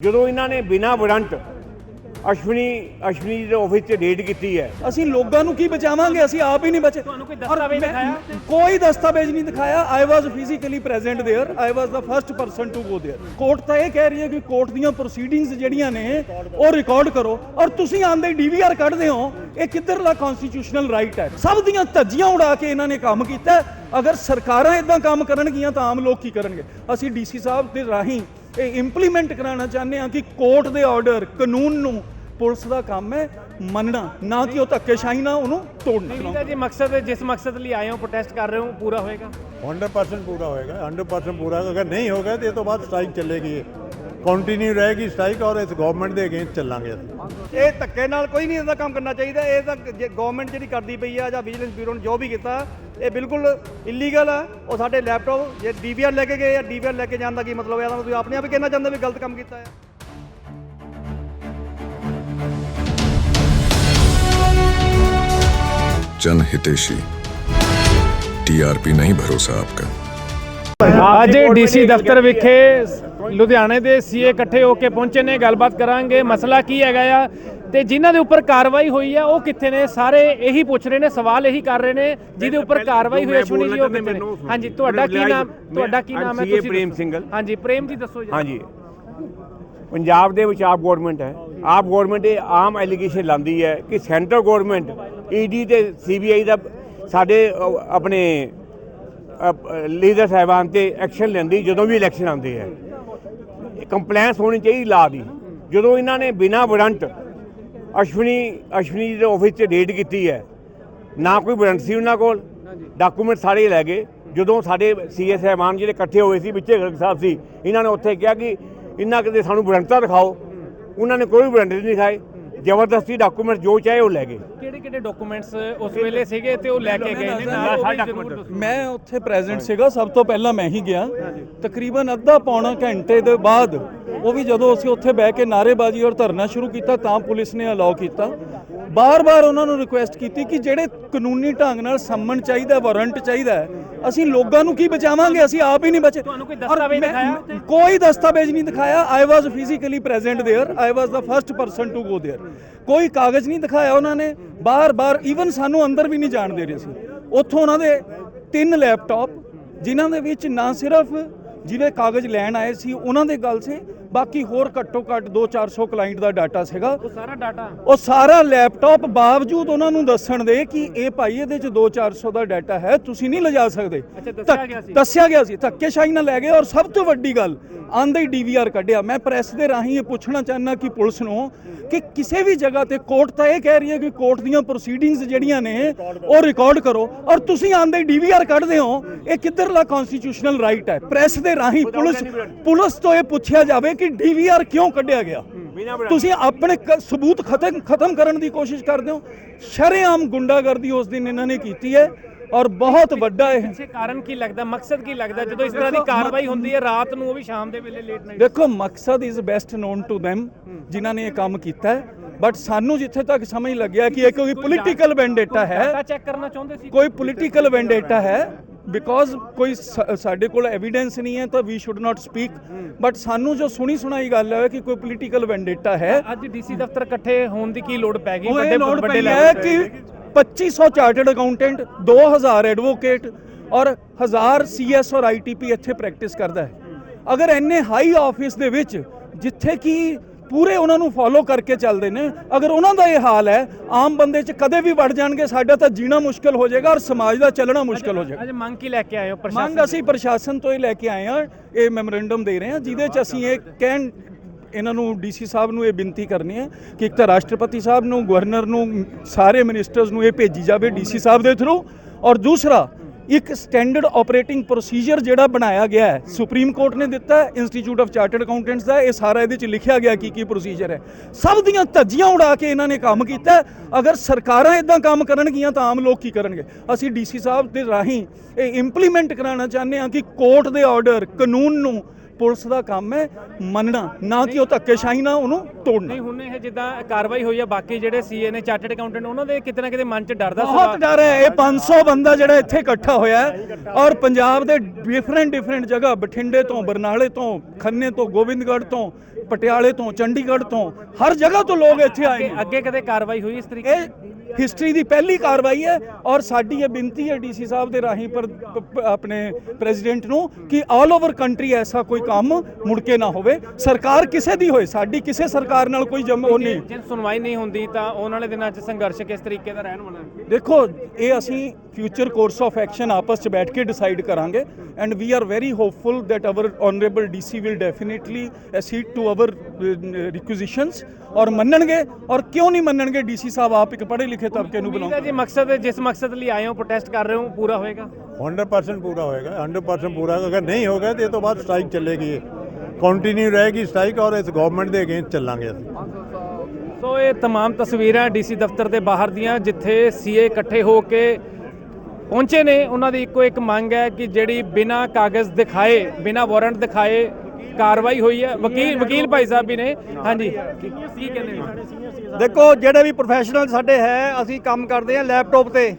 ਜਦੋਂ ਇਹਨਾਂ ਨੇ ਬਿਨਾ ਵਾਰੰਟ ਅਸ਼ਵਨੀ ਅਸ਼ਵਨੀ ਦੇ ਆਫਿਸ 'ਚ ਰੇਡ ਕੀਤੀ ਹੈ ਅਸੀਂ ਲੋਕਾਂ ਨੂੰ ਕੀ ਬਚਾਵਾਂਗੇ ਅਸੀਂ ਆਪ ਹੀ ਨਹੀਂ ਬਚੇ ਤੁਹਾਨੂੰ ਕੋਈ ਔਰ ਦਸਤਾਵੇਜ਼ ਮੈਂ- ਦਿਖਾਇਆ? ਕੋਈ ਦਸਤਾਵੇਜ਼ ਨਹੀਂ ਦਿਖਾਇਆ I was physically present there I was the first person to go there court ਤਾਂ ਇਹ ਕਹਿ ਰਹੀ ਹੈ ਕਿ ਕੋਰਟ ਦੀਆਂ ਪ੍ਰੋਸੀਡਿੰਗਸ ਜਿਹੜੀਆਂ ਨੇ ਉਹ ਰਿਕਾਰਡ ਕਰੋ ਔਰ ਤੁਸੀਂ ਆਂਦੇ ਡੀਵੀਆਰ ਕੱਢਦੇ ਹੋ ਇਹ ਕਿੱਧਰਲਾ ਕਨਸਟੀਟਿਊਸ਼ਨਲ ਰਾਈਟ ਹੈ ਸਭ ਦੀਆਂ ਧੱਜੀਆਂ ਉਡਾ ਕੇ ਇਹਨਾਂ ਨੇ ਕੰਮ ਕੀਤਾ ਹੈ। ਅਗਰ ਸਰਕਾਰਾਂ ਇਦਾਂ ਕੰਮ ਕਰਨਗੀਆਂ ਤਾਂ ਆਮ ਲੋਕ ਕੀ ਕਰਨਗੇ ਅਸੀਂ ਡੀਸੀ ਸਾਹਿਬ ਦੇ ਰਾਹੀਂ ਇਹ ਇੰਪਲੀਮੈਂਟ ਕਰਾਉਣਾ ਚਾਹੁੰਦੇ ਆ ਕਿ ਕੋਰਟ ਦੇ ਆਰਡਰ ਕਾਨੂੰਨ ਨੂੰ ਪੁਲਿਸ ਦਾ ਕੰਮ ਹੈ ਮੰਨਣਾ ਨਾ ਕਿ ਉਹ ਧੱਕੇਸ਼ਾਹੀ ਨਾਲ ਉਹਨੂੰ ਤੋੜਨਾ। ਨਹੀਂ ਜੀ ਮਕਸਦ ਜਿਸ ਮਕਸਦ ਲਈ ਆਏ ਹੋ ਪ੍ਰੋਟੈਸਟ ਕਰ ਰਹੇ ਹੋ ਪੂਰਾ ਹੋਏਗਾ? 100% ਪੂਰਾ ਹੋਏਗਾ 100% ਪੂਰਾ ਅਗਰ ਨਹੀਂ ਹੋਗਾ ਤੇ ਇਹ ਤੋਂ ਬਾਅਦ ਸਟ੍ਰਾਈਕ ਚੱਲੇਗੀ कंटिन्यू रहेगी स्ट्राइक और इस गवर्नमेंट ਦੇ ਅਗੇਂਸਟ ਚੱਲਾਂਗੇ ਅਸੀਂ ਇਹ ਧੱਕੇ ਨਾਲ ਕੋਈ ਨਹੀਂ ਇਹਦਾ ਕੰਮ ਕਰਨਾ ਚਾਹੀਦਾ ਇਹ ਤਾਂ ਗਵਰਨਮੈਂਟ ਜਿਹੜੀ ਕਰਦੀ ਪਈ ਆ ਜਾਂ ਵਿਜੀਲੈਂਸ ਬਿਊਰੋ ਨੇ ਜੋ ਵੀ ਕੀਤਾ ਇਹ ਬਿਲਕੁਲ ਇਲੀਗਲ ਆ ਉਹ ਸਾਡੇ ਲੈਪਟਾਪ ਜੇ ਡੀਵੀਆਰ ਲੈ ਕੇ ਗਏ ਆ ਡੀਵੀਆਰ ਲੈ ਕੇ ਜਾਣ ਦਾ ਕੀ ਮਤਲਬ ਹੈ ਇਹਦਾ ਤੁਸੀਂ ਆਪਣੇ ਆਪ ਹੀ ਕਹਿਣਾ ਚਾਹੁੰਦੇ ਵੀ ਗਲਤ ਕੰਮ ਕੀਤਾ ਹੈ जन हितेशी टीआरपी नहीं भरोसा आपका ਅੱਜ ਡੀਸੀ ਦਫ਼ਤਰ ਵਿਖੇ ਲੁਧਿਆਣੇ ਦੇ ਸੀਏ ਇਕੱਠੇ ਹੋ ਕੇ ਪਹੁੰਚੇ ਨੇ ਗੱਲਬਾਤ ਕਰਾਂਗੇ। ਮਸਲਾ ਕੀ ਹੈਗਾ ਆ ਤੇ ਜਿਨ੍ਹਾਂ ਦੇ ਉੱਪਰ ਕਾਰਵਾਈ ਹੋਈ ਆ ਉਹ ਕਿੱਥੇ ਨੇ? ਸਾਰੇ ਇਹੀ ਪੁੱਛ ਰਹੇ ਨੇ ਸਵਾਲ ਇਹੀ ਕਰ ਰਹੇ ਨੇ ਜਿਹਦੇ ਉੱਪਰ ਕਾਰਵਾਈ ਹੋਈ ਸੁਣੀ ਜੀ ਉਹ ਕਿੱਥੇ ਨੇ? ਹਾਂਜੀ ਤੁਹਾਡਾ ਕੀ ਨਾਮ ਤੁਹਾਡਾ ਕੀ ਨਾਮ ਹੈ? ਤੁਸੀਂ ਪ੍ਰੇਮ। ਸਿੰਘਲ ਹਾਂਜੀ ਪ੍ਰੇਮ ਜੀ ਦੱਸੋ ਜੀ। ਹਾਂਜੀ। ਪੰਜਾਬ ਦੇ ਵਿੱਚ ਆਪ ਗਵਰਨਮੈਂਟ ਹੈ। ਆਪ ਗਵਰਨਮੈਂਟ ਇਹ ਆਮ ਐਲੀਗੇਸ਼ਨ ਲਾਉਂਦੀ ਹੈ ਕਿ ਸੈਂਟਰ ਗਵਰਨਮੈਂਟ ਈਡੀ ਤੇ ਸੀਬੀਆਈ ਦਾ ਸਾਡੇ ਆਪਣੇ ਲੀਡਰ ਸਾਹਿਬਾਨ ਤੇ ਐਕਸ਼ਨ ਲੈਂਦੀ ਜਦੋਂ ਵੀ ਇਲੈਕਸ਼ਨ ਆਉਂਦੇ ਹੈ। ਕੰਪਲੈਂਸ ਹੋਣੀ ਚਾਹੀਦੀ ਲਾ ਦੀ। ਜਦੋਂ ਇਹਨਾਂ ਨੇ ਬਿਨਾ ਵਾਰੰਟ ਅਸ਼ਵਨੀ ਅਸ਼ਵਨੀ ਦੇ ਆਫਿਸ 'ਚ ਰੇਡ ਕੀਤੀ ਹੈ, ਨਾ ਕੋਈ ਵਾਰੰਟ ਸੀ ਉਹਨਾਂ ਕੋਲ ਡਾਕੂਮੈਂਟ ਸਾਰੇ ਲੈ ਗਏ। ਜਦੋਂ ਸਾਡੇ ਸੀਐਸ ਸਾਹਿਬਾਨ ਜਿਹੜੇ ਇਕੱਠੇ ਹੋਏ ਸੀ, ਵਿੱਚੇ ਗਰਗ ਸਾਹਿਬ ਸੀ, ਇਹਨਾਂ ਨੇ ਉੱਥੇ ਕਿਹਾ ਕਿ ਇਹਨਾਂ ਕਿਤੇ ਸਾਨੂੰ ਵਾਰੰਟਾਂ ਦਿਖਾਓ। ਉਹਨਾਂ ਨੇ ਕੋਈ ਵਾਰੰਟ ਨਹੀਂ ਦਿਖਾਏ। ਜ਼ਬਰਦਸਤੀ ਡਾਕੂਮੈਂਟ ਜੋ ਚਾਹੇ ਉਹ ਲੈ ਗਏ। ਕਿਹੜੇ ਕਿਹੜੇ ਡਾਕੂਮੈਂਟਸ ਉਸ ਵੇਲੇ ਸੀਗੇ ਤੇ ਉਹ ਲੈ ਕੇ ਗਏ ਨੇ? ਨਾਲ ਉਹ ਵੀ ਜ਼ਰੂਰ ਦੱਸੋ। ਮੈਂ ਉੱਥੇ ਪ੍ਰੈਜ਼ੈਂਟ ਸੀਗਾ ਸਭ ਤੋਂ ਪਹਿਲਾਂ ਮੈਂ ਹੀ ਗਿਆ। ਤਕਰੀਬਨ ਅੱਧਾ ਪੌਣਾ ਘੰਟੇ ਦੇ ਬਾਅਦ ਉਹ ਵੀ ਜਦੋਂ ਅਸੀਂ ਉੱਥੇ ਬਹਿ ਕੇ ਨਾਰੇਬਾਜ਼ੀ ਔਰ ਧਰਨਾ ਸ਼ੁਰੂ ਕੀਤਾ ਤਾਂ ਪੁਲਿਸ ਨੇ ਅਲਾਉ ਕੀਤਾ ਬਾਰ-ਬਾਰ ਉਹਨਾਂ ਨੂੰ ਰਿਕੁਐਸਟ ਕੀਤੀ ਕਿ ਜਿਹੜੇ ਕਾਨੂੰਨੀ ਢੰਗ ਨਾਲ ਸੰਮਨ ਚਾਹੀਦਾ ਵਾਰੰਟ ਚਾਹੀਦਾ ਹੈ, ਅਸੀਂ ਲੋਕਾਂ ਨੂੰ ਕੀ ਬਚਾਵਾਂਗੇ ਅਸੀਂ ਆਪ ਹੀ ਨਹੀਂ ਬਚੇ ਤੁਹਾਨੂੰ ਕੋਈ ਔਰ ਦਸਤਾਵੇਜ਼ ਮੈਂ- ਦਿਖਾਇਆ ਉੱਥੇ? ਕੋਈ ਦਸਤਾਵੇਜ਼ ਨਹੀਂ ਦਿਖਾਇਆ I was physically present there I was the first person to go there ਕੋਈ ਕਾਗਜ਼ ਨਹੀਂ ਦਿਖਾਇਆ ਉਹਨਾਂ ਨੇ ਬਾਰ-ਬਾਰ ਈਵਨ ਸਾਨੂੰ ਅੰਦਰ ਵੀ ਨਹੀਂ ਜਾਣ ਦੇ ਰਹੇ ਸੀ ਉੱਥੋਂ ਉਹਨਾਂ ਦੇ ਤਿੰਨ ਲੈਪਟਾਪ ਜਿਨ੍ਹਾਂ ਦੇ ਵਿੱਚ ਨਾ ਸਿਰਫ ਜਿਹਦੇ ਕਾਗਜ਼ ਲੈਣ ਆਏ ਸੀ ਉਹਨਾਂ ਦੇ ਗੱਲ ਸੀ ਬਾਕੀ ਹੋਰ ਘੱਟੋ ਘੱਟ 2-400 ਕਲਾਇੰਟ ਦਾ ਡਾਟਾ ਸੀਗਾ। ਉਹ ਸਾਰਾ ਡਾਟਾ ਉਹ ਸਾਰਾ ਲੈਪਟਾਪ ਬਾਵਜੂਦ ਉਹਨਾਂ ਨੂੰ ਦੱਸਣ ਦੇ ਕਿ ਇਹ ਭਾਈ ਇਹਦੇ ਚ 2-400 ਦਾ ਡਾਟਾ ਹੈ ਤੁਸੀਂ ਨਹੀਂ ਲਿਜਾ ਸਕਦੇ। ਅੱਛਾ, ਦੱਸਿਆ ਗਿਆ ਸੀ। ਦੱਸਿਆ ਗਿਆ ਸੀ ਧੱਕੇਸ਼ਾਹੀ ਨਾਲ ਲੈ ਗਏ ਔਰ ਸਭ ਤੋਂ ਵੱਡੀ ਗੱਲ ਆਂਦੇ ਹੀ ਡੀਵੀਆਰ ਕੱਢਿਆ। ਮੈਂ ਪ੍ਰੈਸ ਦੇ ਰਾਹੀਂ ਇਹ ਪੁੱਛਣਾ ਚਾਹੁੰਦਾ ਕਿ ਪੁਲਿਸ ਨੂੰ ਕਿ ਕਿਸੇ ਵੀ ਜਗ੍ਹਾ ਤੇ ਕੋਰਟ ਤਾਂ ਇਹ ਕਹਿ ਰਹੀ ਹੈ ਕਿ ਕੋਰਟ ਦੀਆਂ ਪ੍ਰੋਸੀਡਿੰਗਸ ਜਿਹੜੀਆਂ ਨੇ ਉਹ ਰਿਕਾਰਡ ਕਰੋ। ਔਰ ਤੁਸੀਂ ਆਂਦੇ ਡੀਵੀਆਰ ਕੱਢਦੇ ਹੋ ਇਹ ਕਿੱਧਰਲਾ ਕਨਸਟੀਟਿਊਸ਼ਨਲ ਰਾਈਟ ਹੈ? ਪ੍ਰੈਸ ਦੇ ਰਾਹੀਂ ਪੁਲਿਸ ਪੁਲਿਸ ਤੋਂ ਇਹ ਪੁੱਛਿਆ ਜਾਵੇ ਕਿ ਡੀਵੀਆਰ ਕਿਉਂ ਕੱਢਿਆ ਗਿਆ? ਤੁਸੀਂ ਆਪਣੇ ਸਬੂਤ ਖਤਮ ਖਤਮ ਕਰਨ ਦੀ ਕੋਸ਼ਿਸ਼ ਕਰਦੇ ਹੋ। ਸ਼ਰੇਆਮ ਗੁੰਡਾਗਰਦੀ ਉਸ ਦਿਨ ਇਹਨਾਂ ਨੇ ਕੀਤੀ ਹੈ ਔਰ ਬਹੁਤ ਵੱਡਾ ਇਹ ਪਿੱਛੇ ਕਾਰਨ ਕੀ ਲੱਗਦਾ? ਮਕਸਦ ਕੀ ਲੱਗਦਾ? ਜਦੋਂ ਇਸ ਤਰ੍ਹਾਂ ਦੀ ਕਾਰਵਾਈ ਹੁੰਦੀ ਹੈ ਰਾਤ ਨੂੰ ਉਹ ਵੀ ਸ਼ਾਮ ਦੇ ਵੇਲੇ ਲੇਟ ਨਾਈਟ ਦੇਖੋ ਮਕਸਦ is best known to them ਜਿਨ੍ਹਾਂ ਨੇ ਇਹ ਕੰਮ ਕੀਤਾ ਹੈ। ਬਟ ਸਾਨੂੰ ਜਿੱਥੇ ਤੱਕ ਸਮਝ ਲੱਗਿਆ ਕਿ ਇਹ ਕੋਈ ਪੋਲੀਟੀਕਲ ਵੈਂਡੇਟਾ ਹੈ ਡਾਟਾ ਚੈੱਕ ਕਰਨਾ ਚਾਹੁੰਦੇ ਸੀ? ਕੋਈ ਪੋਲੀਟੀਕਲ ਵੈਂਡੇਟਾ ਹੈ। ਬਿਕੋਜ਼ ਕੋਈ ਸਾਡੇ ਕੋਲ ਐਵੀਡੈਂਸ ਨਹੀਂ ਹੈ ਤਾਂ ਵੀ ਸ਼ੁੱਡ ਨਾਟ ਸਪੀਕ ਬਟ ਸਾਨੂੰ ਜੋ ਸੁਣੀ ਸੁਣਾਈ ਗੱਲ ਹੈ ਕਿ ਕੋਈ ਪੋਲੀਟੀਕਲ ਵੈਂਡੇਟਾ ਹੈ ਅੱਜ ਡੀਸੀ ਦਫ਼ਤਰ ਇਕੱਠੇ ਹੋਣ ਦੀ ਕੀ ਲੋੜ ਪੈ ਗਈ? ਹੈ level ਕਿ ਤੇ। 2500 ਚਾਰਟਰਡ ਅਕਾਊਂਟੈਂਟ 2000 ਐਡਵੋਕੇਟ ਔਰ 1000 ਸੀਐਸ ਔਰ ਆਈਟੀਪੀ ਇੱਥੇ ਪ੍ਰੈਕਟਿਸ ਕਰਦਾ ਹੈ। ਅਗਰ ਇੰਨੇ ਹਾਈ ਆਫਿਸ ਦੇ ਵਿੱਚ ਜਿੱਥੇ ਕਿ ਪੂਰੇ ਉਹਨਾਂ ਨੂੰ ਫੋਲੋ ਕਰਕੇ ਚੱਲਦੇ ਨੇ। ਅਗਰ ਉਹਨਾਂ ਦਾ ਇਹ ਹਾਲ ਹੈ ਆਮ ਬੰਦੇ 'ਚ ਕਦੇ ਵੀ ਵੜ ਜਾਣਗੇ ਸਾਡਾ ਤਾਂ ਜੀਣਾ ਮੁਸ਼ਕਲ ਹੋ ਜਾਏਗਾ ਔਰ ਸਮਾਜ ਦਾ ਚੱਲਣਾ ਮੁਸ਼ਕਲ ਹੋ ਜਾਏਗਾ। ਅੱਜ ਮੰਗ ਕੀ ਲੈ ਕੇ ਆਏ ਹੋ ਪ੍ਰਸ਼ਾਸਨ ਮੰਗ ਅਸੀਂ ਪ੍ਰਸ਼ਾਸਨ ਤੋਂ ਹੀ ਲੈ ਕੇ ਆਏ ਹਾਂ। ਇਹ ਮੈਮੋਰੈਂਡਮ ਦੇ ਰਹੇ ਹਾਂ ਜਿਹਦੇ 'ਚ ਅਸੀਂ ਇਹ ਕਹਿਣ ਇਹਨਾਂ ਨੂੰ ਡੀਸੀ ਸਾਹਿਬ ਨੂੰ ਇਹ ਬੇਨਤੀ ਕਰਨੀ ਹੈ ਕਿ ਇੱਕ ਤਾਂ ਰਾਸ਼ਟਰਪਤੀ ਸਾਹਿਬ ਨੂੰ ਗਵਰਨਰ ਨੂੰ ਸਾਰੇ ਮਿਨਿਸਟਰਸ ਨੂੰ ਇਹ ਭੇਜੀ ਜਾਵੇ ਡੀਸੀ ਸਾਹਿਬ ਦੇ ਥਰੂ ਔਰ ਦੂਸਰਾ ਇੱਕ ਸਟੈਂਡਰਡ ਆਪਰੇਟਿੰਗ ਪ੍ਰੋਸੀਜਰ ਜਿਹੜਾ ਬਣਾਇਆ ਗਿਆ ਹੈ ਸੁਪਰੀਮ ਕੋਰਟ ਨੇ ਦਿੱਤਾ ਇੰਸਟੀਚਿਊਟ ਆਫ ਚਾਰਟਰਡ ਅਕਾਊਂਟੈਂਟਸ ਦਾ ਇਹ ਸਾਰਾ ਇਹਦੇ 'ਚ ਲਿਖਿਆ ਗਿਆ ਕੀ ਕੀ ਪ੍ਰੋਸੀਜਰ ਹੈ। ਸਭ ਦੀਆਂ ਧੱਜੀਆਂ ਉਡਾ ਕੇ ਇਹਨਾਂ ਨੇ ਕੰਮ ਕੀਤਾ ਅਗਰ ਸਰਕਾਰਾਂ ਇਦਾਂ ਕੰਮ ਕਰਨਗੀਆਂ ਤਾਂ ਆਮ ਲੋਕ ਕੀ ਕਰਨਗੇ? ਅਸੀਂ ਡੀਸੀ ਸਾਹਿਬ ਦੇ ਰਾਹੀਂ ਇਹ ਇੰਪਲੀਮੈਂਟ ਕਰਾਉਣਾ ਚਾਹੁੰਦੇ ਹਾਂ ਕਿ ਕੋਰਟ ਦੇ ਆਰਡਰ ਕਾਨੂੰਨ ਨੂੰ ਪੁਲਿਸ ਦਾ ਕੰਮ ਹੈ ਮੰਨਣਾ ਨਾ ਕਿ ਉਹ ਧੱਕੇਸ਼ਾਹੀ ਨਾਲ ਉਹਨੂੰ ਤੋੜਨਾ। ਨਹੀਂ ਹੁਣ ਇਹ ਜਿੱਦਾਂ ਕਾਰਵਾਈ ਹੋਈ ਆ ਬਾਕੀ ਜਿਹੜੇ ਸੀਏ ਨੇ ਚਾਰਟਰਡ ਅਕਾਊਂਟੈਂਟ ਉਹਨਾਂ ਦੇ ਕਿਤੇ ਨਾ ਕਿਤੇ ਮਨ 'ਚ ਡਰ ਦਾ ਬਹੁਤ ਡਰ ਹੈ। ਇਹ 500 ਬੰਦਾ ਜਿਹੜਾ ਇੱਥੇ ਇਕੱਠਾ ਹੋਇਆ ਹੈ ਔਰ ਪੰਜਾਬ ਦੇ ਡਿਫਰੈਂਟ ਡਿਫਰੈਂਟ ਜਗ੍ਹਾ ਬਠਿੰਡੇ ਤੋਂ ਬਰਨਾਲੇ ਤੋਂ ਖੰਨੇ ਤੋਂ ਗੋਬਿੰਦਗੜ੍ਹ ਤੋਂ ਪਟਿਆਲੇ ਤੋਂ ਚੰਡੀਗੜ੍ਹ ਤੋਂ ਹਰ ਜਗ੍ਹਾ ਤੋਂ ਲੋਕ ਇੱਥੇ ਆਏ ਨੇ। ਅੱਗੇ ਕਦੇ ਕਾਰਵਾਈ ਹੋਈ ਇਸ ਤਰੀਕੇ ਇਹ ਹਿਸਟਰੀ ਦੀ ਪਹਿਲੀ ਕਾਰਵਾਈ ਹੈ ਔਰ ਸਾਡੀ ਇਹ ਬੇਨਤੀ ਹੈ ਡੀਸੀ ਸਾਹਿਬ ਦੇ ਰਾਹੀਂ ਪਰ ਆਪਣੇ ਪ੍ਰੈਜ਼ੀਡੈਂਟ ਨੂੰ ਕਿ ਆਲ ਓਵਰ ਕੰਟਰੀ ਐਸਾ ਕੋਈ ਕੰਮ ਮੁੜ ਕੇ ਨਾ ਹੋਵੇ। ਸਰਕਾਰ ਕਿਸੇ ਦੀ ਹੋਏ ਸਾਡੀ ਕਿਸੇ ਸਰਕਾਰ ਨਾਲ ਕੋਈ ਜਮ ਉਹ ਨਹੀਂ। ਜੇ ਸੁਣਵਾਈ ਨਹੀਂ ਹੁੰਦੀ ਤਾਂ ਆਉਣ ਵਾਲੇ ਦਿਨਾਂ 'ਚ ਸੰਘਰਸ਼ ਕਿਸ ਤਰੀਕੇ ਦਾ ਰਹਿਣ ਵਾਲਾ ਹੈ? ਦੇਖੋ ਇਹ ਅਸੀਂ ਫਿਊਚਰ ਕੋਰਸ ਆਫ ਐਕਸ਼ਨ ਆਪਸ ਚ ਬੈਠ ਕੇ ਡਿਸਾਈਡ ਕਰਾਂਗੇ। And we are very hopeful that our honorable DC will definitely accede to our requisitions ਔਰ ਮੰਨਣਗੇ ਔਰ ਕਿਉਂ ਨਹੀਂ ਮੰਨਣਗੇ ਡੀਸੀ ਸਾਹਿਬ ਆਪ ਇੱਕ ਪੜ੍ਹੇ ਲਿਖੇ ਤਬਕੇ ਨੂੰ ਬੁਲਾਉਂਦੇ ਜੀ ਮਕਸਦ ਜਿਸ ਮਕਸਦ ਲਈ ਆਏ ਹੋ ਪ੍ਰੋਟੈਸਟ ਕਰ ਰਹੇ ਹੋ ਪੂਰਾ ਹੋਏਗਾ 100% ਪੂਰਾ ਹੋਏਗਾ 100% ਪੂਰਾ ਅਗਰ ਨਹੀਂ ਹੋਗਾ ਤੇ ਇਹ ਤੋਂ ਬਾਅਦ ਸਟ੍ਰਾਈਕ ਚੱਲੇਗੀ ਕੰਟੀਨਿਊ ਰਹੇਗੀ ਸਟ੍ਰਾਈਕ ਔਰ ਇਸ ਗਵਰਨਮੈਂਟ ਦੇ ਅਗੇਂਸਟ ਚੱਲਾਂਗੇ ਸੋ ਇਹ तमाम ਤਸਵੀਰਾਂ ਡੀਸੀ ਦਫ਼ਤਰ ਦੇ ਬਾਹਰ ਦੀਆਂ ਜਿੱਥੇ ਸੀਏ ਇਕੱਠੇ ਹੋ ਕੇ ਪਹੁੰਚੇ ਨੇ ਉਹਨਾਂ ਦੀ ਇੱਕੋ ਇੱਕ ਮੰਗ ਹੈ ਕਿ ਜਿਹੜੀ ਬਿਨਾ ਕਾਗਜ਼ ਦਿਖਾਏ ਬਿਨਾ ਵਾਰੰਟ ਦਿਖਾਏ ਕਾਰਵਾਈ ਹੋਈ ਹੈ। ਵਕੀਲ ਵਕੀਲ ਭਾਈ ਸਾਹਿਬ ਵੀ ਨੇ। ਹਾਂਜੀ। ਕੀ ਕਹਿੰਦੇ ਨੇ ਦੇਖੋ, ਜਿਹੜੇ ਵੀ ਪ੍ਰੋਫੈਸ਼ਨਲ ਸਾਡੇ ਹੈ, ਅਸੀਂ ਕੰਮ ਕਰਦੇ ਆ ਲੈਪਟਾਪ ਤੇ।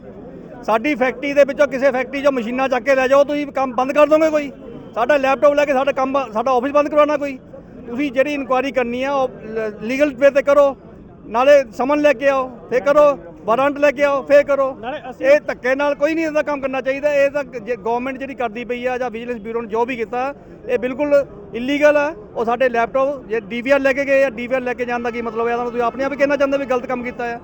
ਸਾਡੀ ਫੈਕਟਰੀ ਦੇ ਵਿੱਚੋਂ ਕਿਸੇ ਫੈਕਟਰੀ 'ਚੋਂ ਮਸ਼ੀਨਾਂ ਚੱਕ ਕੇ ਲੈ ਜਾਓ, ਤੁਸੀਂ ਕੰਮ ਬੰਦ ਕਰ ਦੋਗੇ ਕੋਈ? ਸਾਡਾ ਲੈਪਟਾਪ ਲੈ ਕੇ ਸਾਡਾ ਕੰਮ ਸਾਡਾ ਆਫਿਸ ਬੰਦ ਕਰਵਾਉਣਾ ਕੋਈ? ਤੁਸੀਂ ਜਿਹੜੀ ਇਨਕੁਆਇਰੀ ਕਰਨੀ ਆ, ਉਹ ਲੀਗਲ ਵੇ ਤੇ ਕਰੋ। ਨਾਲੇ ਸਮਨ ਲੈ ਕੇ ਆਓ, ਫੇਰ ਕਰੋ। ਵਾਰੰਟ ਲੈ ਕੇ ਆਓ ਫੇਰ ਕਰੋ। ਇਹ ਧੱਕੇ ਨਾਲ ਕੋਈ ਨਹੀਂ ਇਹਦਾ ਕੰਮ ਕਰਨਾ ਚਾਹੀਦਾ। ਇਹ ਤਾਂ ਗਵਰਨਮੈਂਟ ਜਿਹੜੀ ਕਰਦੀ ਪਈ ਆ ਜਾਂ ਵਿਜੀਲੈਂਸ ਬਿਊਰੋ ਨੇ ਜੋ ਵੀ ਕੀਤਾ ਇਹ ਬਿਲਕੁਲ ਇਲੀਗਲ ਆ। ਉਹ ਸਾਡੇ ਲੈਪਟਾਪ ਜੇ ਡੀਵੀਆਰ ਲੈ ਕੇ ਗਏ ਆ ਡੀਵੀਆਰ ਲੈ ਕੇ ਜਾਣ ਦਾ ਕੀ ਮਤਲਬ ਹੈ? ਇਹਦਾ ਤੁਸੀਂ ਆਪਣੇ ਆਪ ਹੀ ਕਹਿਣਾ ਚਾਹੁੰਦੇ ਵੀ ਗਲਤ ਕੰਮ ਕੀਤਾ ਆ।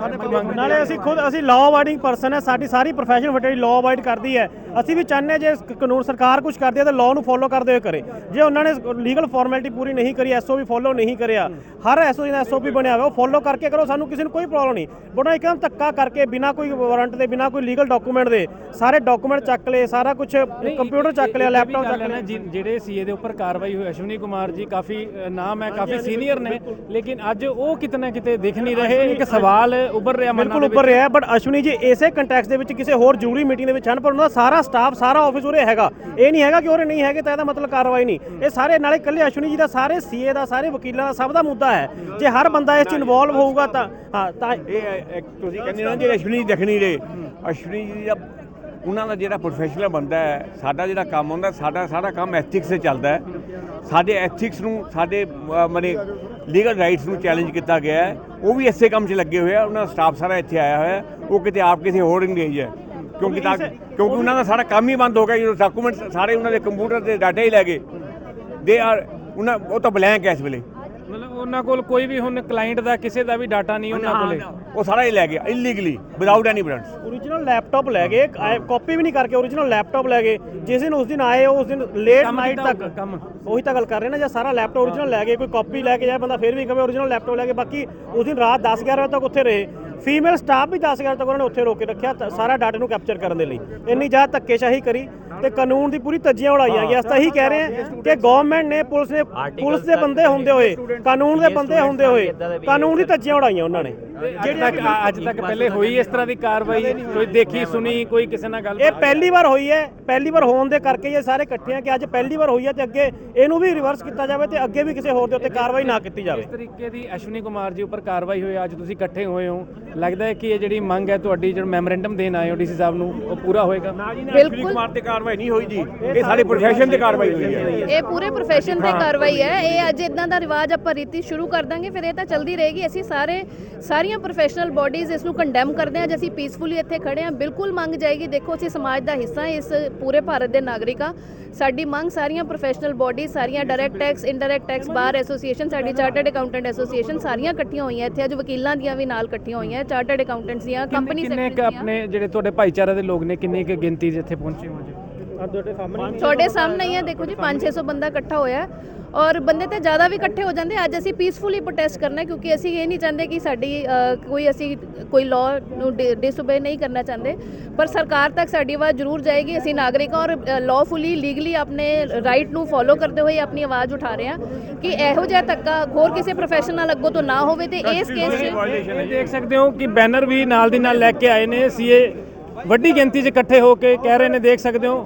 ਸਾਡੇ ਨਾਲੇ ਅਸੀਂ ਖੁਦ ਅਸੀਂ ਲਾਅ ਅਵਾਈਡਿੰਗ ਪਰਸਨ ਹੈ ਸਾਡੀ ਸਾਰੀ ਪ੍ਰੋਫੈਸ਼ਨ ਫਟੇਰੀ ਲਾਅ ਅਵਾਈਡ ਕਰਦੀ ਹੈ। ਅਸੀਂ ਵੀ ਚਾਹੁੰਦੇ ਹਾਂ ਜੇ ਕਾਨੂੰਨ ਸਰਕਾਰ ਕੁਝ ਕਰਦੀ ਹੈ ਤਾਂ ਲਾਅ ਨੂੰ ਫੋਲੋ ਕਰਦੇ ਹੋਏ ਕਰੇ। ਜੇ ਉਹਨਾਂ ਨੇ ਲੀਗਲ ਫਾਰਮੈਲਿਟੀ ਪੂਰੀ ਨਹੀਂ ਕਰੀ ਐਸਓਪੀ ਫੋਲੋ ਨਹੀਂ ਕਰਿਆ ਹਰ ਐਸਓ ਦਾ ਐਸਓਪੀ ਬਣਿਆ ਹੋਇਆ ਉਹ ਫੋਲੋ ਕਰਕੇ ਕਰੋ ਸਾਨੂੰ ਕਿਸੇ ਨੂੰ ਕੋਈ ਪ੍ਰੋਬਲਮ ਨਹੀਂ। ਬਟ ਇੱਕਦਮ ਧੱਕਾ ਕਰਕੇ ਬਿਨਾ ਕੋਈ ਵਾਰੰਟ ਦੇ ਬਿਨਾ ਕੋਈ ਲੀਗਲ ਡਾਕੂਮੈਂਟ ਦੇ ਸਾਰੇ ਡਾਕੂਮੈਂਟ ਚੱਕ ਲਏ ਸਾਰਾ ਕੁਝ ਕੰਪਿਊਟਰ ਚੱਕ ਲਿਆ ਲੈਪਟਾਪ ਚੱਕ ਲਿਆ। ਜਿਹੜੇ ਸੀਏ ਦੇ ਉੱਪਰ ਕਾਰਵਾਈ ਹੋਈ ਅਸ਼ਵਨੀ ਕੁਮਾਰ ਜੀ ਕਾਫੀ ਨਾਮ ਹੈ ਕਾਫੀ ਸੀਨੀਅਰ ਨੇ ਲੇਕਿਨ ਅੱਜ ਉਹ ਕਿਤੇ ਨਾ ਕਿਤੇ ਦਿਖ ਨਹੀਂ ਰਹੇ ਇੱਕ ਸਵਾਲ ਉੱਭਰ ਰਿਹਾ ਮਨਾਂ ਬਿਲਕੁਲ ਵਿੱਚ। ਰਿਹਾ ਬਟ ਅਸ਼ਵਨੀ ਜੀ ਇਸੇ ਕੰਟੈਕਸ ਦੇ ਵਿੱਚ ਕਿਸੇ ਹੋਰ ਜ਼ਰੂਰੀ ਮੀਟਿੰਗ ਦੇ ਵਿੱਚ ਹਨ ਪਰ ਉਹਨਾਂ ਦਾ ਸਾਰਾ ਸਟਾਫ ਸਾਰਾ ਆਫਿਸ ਉਰੇ ਹੈਗਾ। ਇਹ ਨਹੀਂ ਹੈਗਾ ਕਿ ਉਰੇ ਨਹੀਂ ਹੈਗੇ ਤਾਂ ਇਹਦਾ ਮਤਲਬ ਕਾਰਵਾਈ ਨਹੀਂ। ਇਹ ਸਾਰੇ ਨਾਲੇ ਇਕੱਲੇ ਅਸ਼ਵਨੀ ਜੀ ਦਾ ਸਾਰੇ ਸੀਏ ਦਾ ਸਾਰੇ ਵਕੀਲਾਂ ਦਾ ਸਭ ਦਾ ਮੁੱਦਾ ਹੈ। ਜੇ ਹਰ ਬੰਦਾ ਇਸ 'ਚ ਇਨਵੋਲਵ ਹੋਊਗਾ ਤਾਂ ਹਾਂ ਤਾਂ ਇਹ ਤੁਸੀਂ ਕਹਿੰਦੇ ਨਾ ਜਿਹੜੇ ਅਸ਼ਵਨੀ ਦਿਖ ਨਹੀਂ ਰਹੇ ਅਸ਼ਵਨੀ ਜੀ ਦਾ ਉਹਨਾਂ ਦਾ ਜਿਹੜਾ ਪ੍ਰੋਫੈਸ਼ਨਲ ਬੰਦਾ ਹੈ ਸਾਡਾ ਜਿਹੜਾ ਕੰਮ ਹੁੰਦਾ ਸਾਡਾ ਸਾਰਾ ਕੰਮ ਐਥਿਕਸ ਤੇ ਚੱਲਦਾ ਹੈ। ਸਾਡੇ ਐਥਿਕਸ ਨੂੰ ਸਾਡੇ ਅਹ, ਮਨੇ ਲੀਗਲ ਰਾਈਟਸ ਨੂੰ ਚੈਲੰਜ ਕੀਤਾ ਗਿਆ ਹੈ। ਉਹ ਵੀ ਇਸੇ ਕੰਮ 'ਚ ਲੱਗੇ ਹੋਏ ਆ ਉਹਨਾਂ ਦਾ ਸਟਾਫ ਸਾਰਾ ਇੱਥੇ ਆਇਆ ਹੋਇਆ ਉਹ ਕਿਤੇ ਆਪ ਕਿਸੇ ਹੋਰ ਇੰਗੇਜ ਹੈ। ਕਿਉਂਕਿ ਤਾਂ ਕਿਉਂਕਿ ਉਹਨਾਂ ਦਾ ਸਾਰਾ ਕੰਮ ਹੀ ਬੰਦ ਹੋ ਗਿਆ ਜਦੋਂ ਡਾਕੂਮੈਂਟ ਸਾਰੇ ਉਹਨਾਂ ਦੇ ਕੰਪਿਊਟਰ ਤੇ ਡਾਟਾ ਹੀ ਲੈ ਗਏ। ਦੇ ਆਰ ਉਹਨਾਂ ਉਹ ਤਾਂ ਬਲੈਂਕ ਹੈ ਇਸ ਵੇਲੇ। ਮਤਲਬ ਉਹਨਾਂ ਕੋਲ ਕੋਈ ਵੀ ਹੁਣ ਕਲਾਇੰਟ ਦਾ ਕਿਸੇ ਦਾ ਵੀ ਡਾਟਾ ਨਹੀਂ ਉਹਨਾਂ ਕੋਲੇ। ਉਹ ਸਾਰਾ ਹੀ ਲੈ ਗਿਆ illegally without any brands original laptop ਲੈ ਗਏ ਕਾਪੀ ਵੀ ਨਹੀਂ ਕਰਕੇ ਓਰੀਜਨਲ ਲੈਪਟਾਪ ਲੈ ਗਏ। ਜਿਸ ਦਿਨ ਉਸ ਦਿਨ ਆਏ ਉਸ ਦਿਨ ਲੇਟ ਨਾਈਟ ਤੱਕ ਕੰਮ। ਉਹੀ ਤਾਂ ਗੱਲ ਕਰ ਰਹੇ ਨਾ ਜੇ ਸਾਰਾ ਲੈਪਟਾਪ ਓਰੀਜਨਲ ਲੈ ਗਏ ਕੋਈ ਕਾਪੀ ਲੈ ਕੇ ਜਾਏ ਬੰਦਾ ਫਿਰ ਵੀ ਕਹੇ ਓਰੀਜਨਲ ਲੈਪਟਾਪ ਲੈ ਕੇ ਬਾਕੀ ਉਸ ਦਿਨ ਰਾਤ 10 11 ਵਜੇ ਤੱਕ ਉੱਥੇ ਰਹੇ। ਫੀਮੇਲ ਸਟਾਫ ਵੀ 10 11 ਤੱਕ ਉਹਨਾਂ ਨੇ ਉੱਥੇ ਰੋਕ ਕੇ ਰੱਖਿਆ ਸਾਰਾ ਡਾਟਾ ਨੂੰ ਕੈਪਚਰ ਕਰਨ ਦੇ ਲਈ। ਇੰਨੀ ਜ਼ਿਆਦਾ ਧੱਕੇਸ਼ਾਹੀ ਕਰੀ ਤੇ ਕਾਨੂੰਨ ਦੀ ਪੂਰੀ ਤੱਜੀਆਂ ਉਡਾਈਆਂ ਗਈਆਂ ਅਸੀਂ ਤਾਂ ਇਹੀ ਕਹਿ ਰਹੇ ਹਾਂ ਕਿ ਗਵਰਨਮੈਂਟ ਨੇ ਪੁਲਿਸ ਨੇ ਪੁਲਿਸ ਦੇ ਬੰਦੇ ਹੁੰਦੇ ਹੋਏ ਕਾਨੂੰਨ ਦੇ ਬੰਦੇ ਹੁੰਦੇ ਹੋਏ ਕਾਨੂੰਨ ਦੀ ਤੱਜੀਆਂ ਉਡਾਈਆਂ ਉਹਨਾਂ ਨੇ। ਅੱਜ ਤੱਕ ਅੱਜ ਤੱਕ ਪਹਿਲੇ ਹੋਈ ਇਸ ਤਰ੍ਹਾਂ ਦੀ ਕਾਰਵਾਈ ਕੋਈ ਦੇਖੀ ਸੁਣੀ ਕੋਈ ਕਿਸੇ ਨਾਲ ਗੱਲ ਇਹ ਪਹਿਲੀ ਵਾਰ ਹੋਈ ਹੈ ਪਹਿਲੀ ਵਾਰ ਹੋਣ ਦੇ ਕਰਕੇ ਇਹ ਸਾਰੇ ਇਕੱਠੇ ਆ ਕਿ ਅੱਜ ਪਹਿਲੀ ਵਾਰ ਹੋਈ ਹੈ ਤੇ ਅੱਗੇ ਇਹਨੂੰ ਵੀ ਰਿਵਰਸ ਕੀਤਾ ਜਾਵੇ ਤੇ ਅੱਗੇ ਵੀ ਕਿਸੇ ਹੋਰ ਦੇ ਉੱਤੇ ਕਾਰਵਾਈ ਨਾ ਕੀਤੀ ਜਾਵੇ। ਇਸ ਤਰੀਕੇ ਦੀ ਅਸ਼ਵਨੀ ਕੁਮਾਰ ਜੀ ਉੱਪਰ ਕਾਰਵਾਈ ਹੋਈ ਅੱਜ ਤੁਸੀਂ ਇਕੱਠੇ ਹੋਏ ਹੋ। ਲੱਗਦਾ ਹੈ ਕਿ ਇਹ ਜਿਹੜੀ ਮੰਗ ਹੈ ਤੁਹਾਡੀ ਜਿਹੜਾ ਮੈਮੋਰੈਂਡਮ ਦੇਣ ਆਏ ਹੋ ਡੀਸੀ ਸਾਹਿਬ ਨੂੰ ਉਹ ਪੂਰਾ ਹੋਏਗਾ? ਅਸ਼ਵਨੀ ਕੁਮਾਰ ਤੇ ਕਾਰਵਾਈ ਨਹੀਂ ਹੋਈ ਜੀ। ਇਹ ਸਾਡੇ ਪ੍ਰੋਫੈਸ਼ਨ ਤੇ ਕਾਰਵਾਈ ਹੋਈ ਹੈ। ਇਹ ਪੂਰੇ ਪ੍ਰੋਫੈਸ਼ਨ ਤੇ ਕਾਰਵਾਈ ਹੈ। ਇਹ ਅੱਜ ਇਦਾਂ ਦਾ ਰਿਵਾਜ ਆਪਾਂ ਰੀਤੀ ਸ਼ੁਰੂ ਕਰ ਦਾਂਗੇ ਫਿਰ ਇਹ ਤਾਂ ਚਲਦੀ ਰਹੇਗੀ। ਅਸੀਂ ਸਾਰੇ ਸਾਰੀਆਂ ਪ੍ਰੋਫੈਸ਼ਨਲ ਬਾਡੀਜ਼ ਇਸ ਨੂੰ ਕੰਡੈਮ ਕਰਦੇ ਹਾਂ। ਜੇ ਅਸੀਂ ਪੀਸਫੁਲੀ ਇੱਥੇ ਖੜੇ ਹਾਂ। ਬਿਲਕੁਲ ਮੰਗ ਜਾਏਗੀ। ਦੇਖੋ ਅਸੀਂ ਸਮਾਜ ਦਾ ਹਿੱਸਾ ਹਾਂ ਇਸ ਪੂਰੇ ਭਾਰਤ ਦੇ ਨਾਗਰਿਕ ਸਾਡੀ ਮੰਗ ਸਾਰੀਆਂ ਪ੍ਰੋਫੈਸ਼ਨਲ ਬਾਡੀਜ਼ ਸਾਰੀਆਂ direct tax indirect tax bar association ਸਾਡੀ ਚਾਰਟਰਡ ਅਕਾਊਂਟੈਂਟ ਐਸੋਸੀਏਸ਼ਨ ਸਾਰੀਆਂ ਇਕੱਠੀਆਂ ਹੋਈਆਂ। ਇੱਥੇ ਅੱਜ ਵਕੀਲਾਂ ਦੀਆਂ ਵੀ ਨਾਲ ਇਕੱਠੀਆਂ ਹੋਈਆਂ। ਚਾਰਟਰਡ ਅਕਾਊਂਟੈਂਟਸ ਦੀਆਂ ਕੰਪਨੀ ਕਿੰਨੇ ਕੁ ਆਪਣੇ ਜਿਹੜੇ ਤੁਹਾਡੇ ਭਾਈਚਾਰੇ ਦੇ ਲੋਕ ਨੇ ਕਿੰਨੀ ਕੁ ਗਿਣਤੀ ਇੱਥੇ ਪਹੁੰਚੇ ਹੋ ਜੀ ਤੁਹਾਡੇ ਸਾਹਮਣੇ ਹੀ ਹੈ। ਦੇਖੋ ਜੀ 5-600 ਬੰਦਾ ਇਕੱਠਾ ਹੋਇਆ ਹੈ ਔਰ ਬੰਦੇ ਤੇ ਜ਼ਿਆਦਾ ਵੀ ਇਕੱਠੇ ਹੋ ਜਾਂਦੇ ਅੱਜ ਅਸੀਂ ਪੀਸਫੁਲੀ ਪ੍ਰੋਟੈਸਟ ਕਰਨਾ ਹੈ ਕਿਉਂਕਿ ਅਸੀਂ ਇਹ ਨਹੀਂ ਚਾਹੁੰਦੇ ਕਿ ਸਾਡੀ ਕੋਈ ਅਸੀਂ ਕੋਈ ਲਾਅ ਨੂੰ ਡਿਸਓਬੇ ਨਹੀਂ ਕਰਨਾ ਚਾਹੁੰਦੇ ਪਰ ਸਰਕਾਰ ਤੱਕ ਸਾਡੀ ਆਵਾਜ਼ ਜ਼ਰੂਰ ਜਾਏਗੀ ਅਸੀਂ ਨਾਗਰਿਕ ਔਰ ਲਾਅਫੁਲੀ ਲੀਗਲੀ ਆਪਣੇ ਰਾਈਟ ਨੂੰ ਫੋਲੋ ਕਰਦੇ ਹੋਏ ਆਪਣੀ ਆਵਾਜ਼ ਉਠਾ ਰਹੇ ਹਾਂ ਕਿ ਇਹੋ ਜਿਹਾ ਧੱਕਾ ਹੋਰ ਕਿਸੇ ਪ੍ਰੋਫੈਸ਼ਨ ਨਾਲ ਅੱਗੋਂ ਤੋਂ ਨਾ ਹੋਵੇ ਤੇ ਇਸ ਕੇਸ 'ਚ ਇਹ ਦੇਖ ਸਕਦੇ ਹੋ ਕਿ ਬੈਨਰ ਵੀ ਨਾਲ ਦੀ ਨਾਲ ਲੈ ਕੇ ਆਏ ਨੇ ਸੀਏ ਵੱਡੀ ਗਿਣਤੀ 'ਚ ਇਕੱਠੇ ਹੋ ਕੇ ਕਹਿ ਰਹੇ ਨੇ ਦੇਖ ਸਕਦੇ ਹੋ।